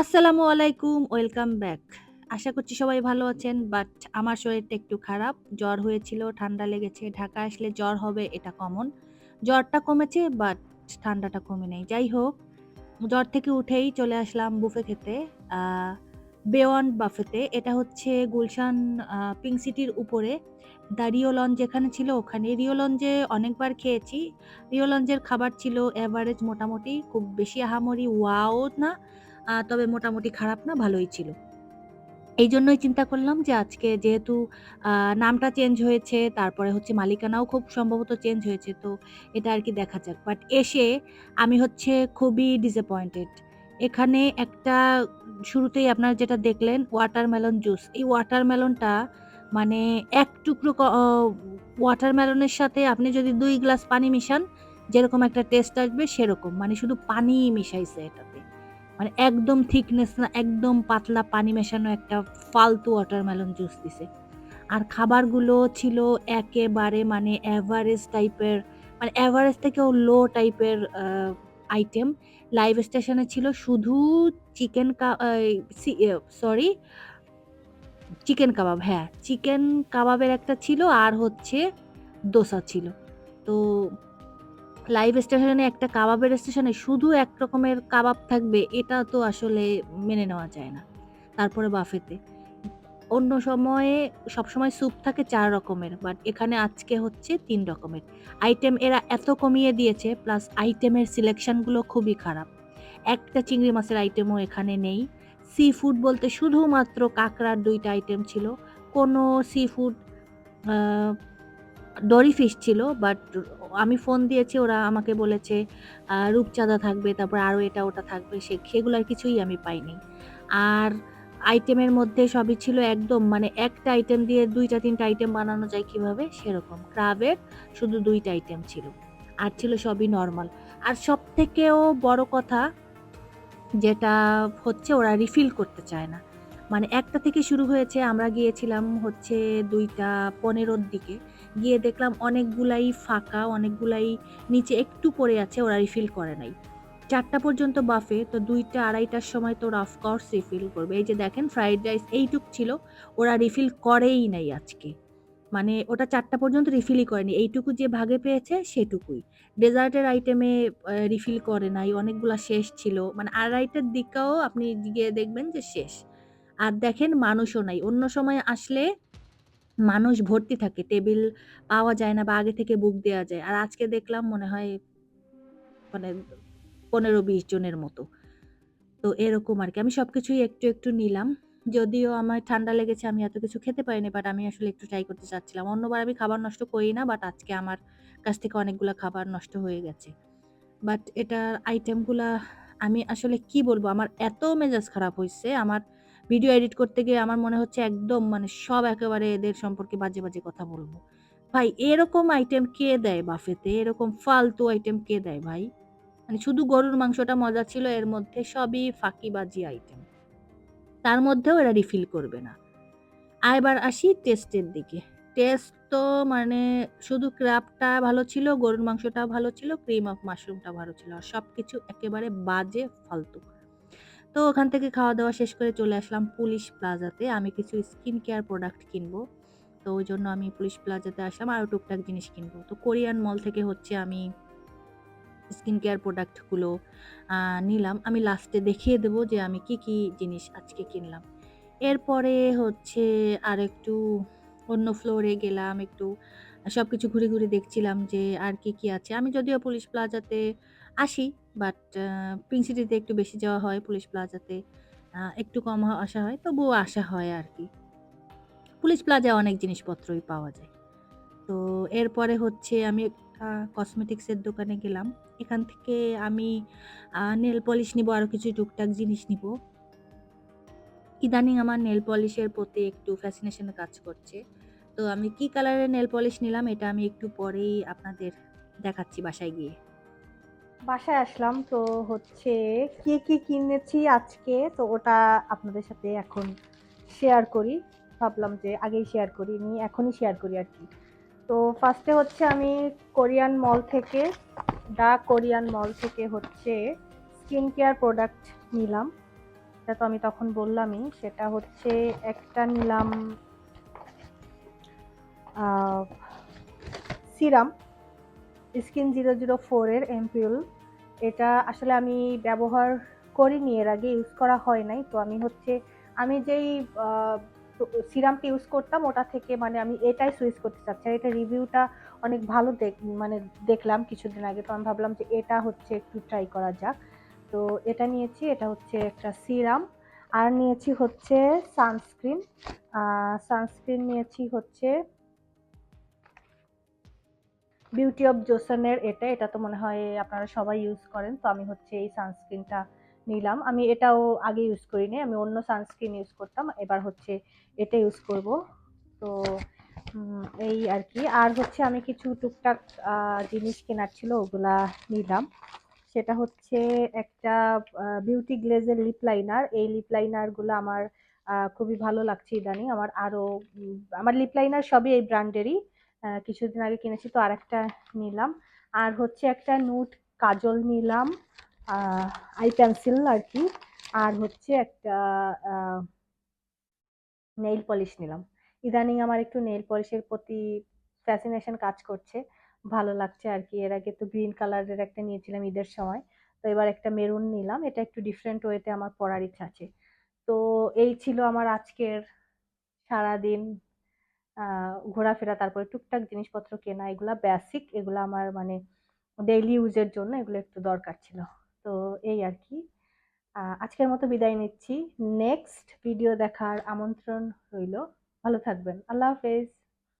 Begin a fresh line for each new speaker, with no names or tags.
আসসালামু আলাইকুম, welcome back. আশা করছি সবাই ভালো আছেন। বাট আমার শরীরটা একটু খারাপ। জ্বর হয়েছিল, ঠান্ডা লেগেছে। ঢাকা আসলে জ্বর হবে এটা কমন। জ্বরটা কমেছে বাট ঠান্ডাটা কমে নেই যাই হোক, জ্বর থেকে উঠেই চলে আসলাম বুফে খেতে। বেওয়ান বাফেতে। এটা হচ্ছে গুলশান পিঙ্ক সিটির উপরে। দ্য রিও লঞ্চ যেখানে ছিল ওখানে। রিও লঞ্চে অনেকবার খেয়েছি। রিও লঞ্চের খাবার ছিল এভারেজ মোটামুটি। খুব বেশি আহামরি ওয়াও না। তবে মোটামুটি খারাপ না, ভালোই ছিল। এই জন্যই চিন্তা করলাম যে আজকে যেহেতু নামটা চেঞ্জ হয়েছে, তারপরে হচ্ছে মালিকানাও খুব সম্ভবত চেঞ্জ হয়েছে। তো এটা আর কি দেখা যাক। বাট এসে আমি হচ্ছে খুবই ডিসঅ্যাপয়েন্টেড। এখানে একটা শুরুতেই আপনারা যেটা দেখলেন ওয়াটারমেলন জুস। এই ওয়াটারমেলনটা মানে এক টুকরো ওয়াটারমেলনের সাথে আপনি যদি দুই গ্লাস পানি মিশান, যেরকম একটা টেস্ট আসবে সেরকম। মানে শুধু পানি মিশাইছে এটাতে। মানে একদম থিকনেস না, একদম পাতলা পানি মেশানো একটা ফালতু ওয়াটারমেলন জুস দিছে। আর খাবারগুলো ছিল একেবারে মানে এভারেজ টাইপের মানে এভারেজ থেকেও লো টাইপের আইটেম। লাইভ স্টেশনে ছিল শুধু চিকেন সরি চিকেন কাবাব হ্যাঁ, চিকেন কাবাবের একটা ছিল আর হচ্ছে দোসা ছিল। তো লাইভ স্টেশনে একটা কাবাবের স্টেশনে শুধু এক রকমের কাবাব থাকবে, এটা তো আসলে মেনে নেওয়া যায় না। তারপরে বাফেতে। অন্য সময়ে, সবসময় স্যুপ থাকে চার রকমের। বাট এখানে আজকে হচ্ছে তিন রকমের। আইটেম এরা এত কমিয়ে দিয়েছে প্লাস আইটেমের সিলেকশনগুলো খুবই খারাপ। একটা চিংড়ি মাছের আইটেমও এখানে নেই। সি ফুড বলতে শুধুমাত্র কাঁকড়ার দুইটা আইটেম ছিল। কোনো সি ফুড ডরি ফিশ ছিল বাট আমি ফোন দিয়েছি ওরা আমাকে বলেছে রূপচাঁদা থাকবে, তারপর আরও এটা ওটা থাকবে সে সেগুলার কিছুই আমি পাইনি। আর আইটেমের মধ্যে সবই ছিল একদম মানে একটা আইটেম দিয়ে ২ টা ৩ টা আইটেম বানানো যায় কীভাবে সেরকম। ক্রাবের শুধু দুইটা আইটেম ছিল। আর ছিল সবই নর্মাল আর সবথেকেও বড় কথা যেটা হচ্ছে ওরা রিফিল করতে চায় না। মানে একটা থেকে শুরু হয়েছে আমরা গিয়েছিলাম হচ্ছে দুইটা পনেরোর দিকে। গিয়ে দেখলাম অনেকগুলাই ফাঁকা, অনেকগুলাই নিচে একটু পড়ে আছে ওরা রিফিল করে নাই। ৪ টা পর্যন্ত বাফে তো দুইটা আড়াইটার সময় তো ওরা অফ কোর্স রিফিল করবে। এই যে দেখেন ফ্রাইড রাইস এইটুক ছিল। ওরা রিফিল করেই নাই আজকে। মানে ওটা ৪ টা পর্যন্ত রিফিলই করেনি। এইটুকু যে ভাগে পেয়েছে সেটুকুই। ডেজার্টের আইটেমে রিফিল করে নাই। অনেকগুলা শেষ ছিল। মানে ২.৫ টার দিকেও আপনি গিয়ে দেখবেন যে শেষ। আর দেখেন মানুষও নাই। অন্য সময় আসলে মানুষ ভর্তি থাকে। টেবিল পাওয়া যায় না বা আগে থেকে বুক দেওয়া যায়। আর আজকে দেখলাম মনে হয় মানে ১৫-২০ জনের মতো। তো এরকম আর কি আমি সব কিছুই একটু, একটু নিলাম। যদিও আমার ঠান্ডা লেগেছে আমি এত কিছু খেতে পারিনি। বাট আমি আসলে একটু ট্রাই করতে চাচ্ছিলাম। অন্যবার আমি খাবার নষ্ট করি না। বাট আজকে আমার কাছ থেকে অনেকগুলো খাবার নষ্ট হয়ে গেছে। বাট এটার আইটেমগুলা আমি আসলে কি বলব? আমার এত মেজাজ খারাপ হয়েছে আমার ভিডিও এডিট করতে গিয়ে আমার মনে হচ্ছে একদম মানে সব একেবারে এদের সম্পর্কে বাজে, বাজে কথা বলব ভাই এরকম আইটেম কে দেয় বাফেতে? এরকম ফালতু আইটেম কে দেয় ভাই? মানে শুধু গরুর মাংসটা মজা ছিল এর মধ্যে সবই ফাঁকিবাজি আইটেম। তার মধ্যেও এরা রিফিল করবে না। আর এবার আসি টেস্টের দিকে। টেস্ট তো মানে শুধু ক্র্যাবটা ভালো ছিল, গরুর মাংসটা ভালো ছিল, ক্রিম অফ মাশরুমটা ভালো ছিল। আর সব কিছু একেবারে বাজে ফালতু। তো ওখান থেকে খাওয়া-দাওয়া শেষ করে চলে আসলাম পুলিশ প্লাজাতে। আমি কিছু স্কিন কেয়ার প্রোডাক্ট কিনবো। তো ওই জন্য আমি পুলিশ প্লাজাতে আসলাম আরও টুকটাক জিনিস কিনবো। তো কোরিয়ান মল থেকে হচ্ছে আমি স্কিন কেয়ার প্রোডাক্টগুলো নিলাম। আমি লাস্টে দেখিয়ে দেব যে আমি কি, কি জিনিস আজকে কিনলাম। এরপরে হচ্ছে আর একটু অন্য ফ্লোরে গেলাম। একটু সব কিছু ঘুরে, ঘুরে দেখছিলাম যে আর কি, কি আছে। আমি যদিও পুলিশ প্লাজাতে আসি বাট পিঙ্ক সিটিতে একটু বেশি যাওয়া হয়। পুলিশ প্লাজাতে একটু কম আসা হয়। তবুও আসা হয় আর কি পুলিশ প্লাজায় অনেক জিনিসপত্রই পাওয়া যায়। তো এরপরে হচ্ছে আমি একটা কসমেটিক্স এর দোকানে গেলাম। এখান থেকে আমি নেল পলিশ নিব আরও কিছু টুকটাক জিনিস নিব ইদানিং আমার নেল পলিশের প্রতি একটু ফ্যাসিনেশন কাজ করছে। তো আমি কি কালারের নেল পলিশ নিলাম, এটা আমি একটু পরেই আপনাদের দেখাচ্ছি বাসায় গিয়ে।
বাসায় আসলাম তো হচ্ছে কি, কি কিনেছি আজকে তো ওটা আপনাদের সাথে এখন শেয়ার করি। ভাবলাম যে আগেই শেয়ার করিনি, এখনই শেয়ার করি আর কি তো ফার্স্টে হচ্ছে আমি কোরিয়ান মল থেকে দ্য কোরিয়ান মল থেকে হচ্ছে স্কিন কেয়ার প্রোডাক্ট নিলাম। সেটা তো আমি তখন বললামই সেটা হচ্ছে একটা নিলাম সিরাম স্কিন জিরো জিরো ফোরের এমপিউল। এটা আসলে আমি ব্যবহার করিনি, এর আগে ইউজ করা হয় নাই। তো আমি হচ্ছে, আমি যেই সিরামটা ইউজ করতাম, ওটা থেকে মানে আমি এটাই সুইচ করতে চাচ্ছি। আর এটা রিভিউটা অনেক ভালো দেখ মানে দেখলাম কিছুদিন আগে। তো আমি ভাবলাম যে এটা হচ্ছে একটু ট্রাই করা যাক। তো এটা নিয়েছি, এটা হচ্ছে একটা সিরাম। আর নিয়েছি হচ্ছে সানস্ক্রিন। সানস্ক্রিন নিয়েছি হচ্ছে বিউটি অফ জোসনের এটা এটা তো মনে হয় আপনারা সবাই ইউজ করেন, তো আমি হচ্ছে এই সানস্ক্রিনটা নিলাম। আমি এটাও আগে ইউজ করিনি, আমি অন্য সানস্ক্রিন ইউজ করতাম, এবার হচ্ছে এটা ইউজ করব। তো এই আর কি। আর হচ্ছে আমি কিছু টুকটাক জিনিস কেনার ছিল, ওগুলা নিলাম। সেটা হচ্ছে একটা বিউটি গ্লেজের লিপ লাইনার এই লিপ লাইনারগুলো আমার খুবই ভালো লাগছে ইদানিং। আমার আরও আমার লিপ লাইনার সবই এই ব্র্যান্ডেরই কিছুদিন আগে কিনেছি, তো আরেকটা নিলাম। আর হচ্ছে একটা নুট কাজল নিলাম আই পেন্সিল আর কি। আর হচ্ছে একটা নেইল পলিশ নিলাম। ইদানিং আমার একটু নেইল পলিশের প্রতি ফ্যাসিনেশন কাজ করছে, ভালো লাগছে আর কি। এর আগে তো গ্রিন কালারের একটা নিয়েছিলাম ঈদের সময়, তো এবার একটা মেরুন নিলাম। এটা একটু ডিফারেন্ট ওয়েতে আমার পরার ইচ্ছা আছে। তো এই ছিল আমার আজকের সারাদিন ঘোরাফেরা, তারপরে টুকটাক জিনিসপত্র কেনা, এগুলো বেসিক এগুলো আমার মানে ডেইলি ইউজের জন্য এগুলো একটু দরকার ছিল। তো এই আর কি। আজকের মতো বিদায় নিচ্ছি। নেক্সট ভিডিও দেখার আমন্ত্রণ রইল। ভালো থাকবেন। আল্লাহ হাফেজ।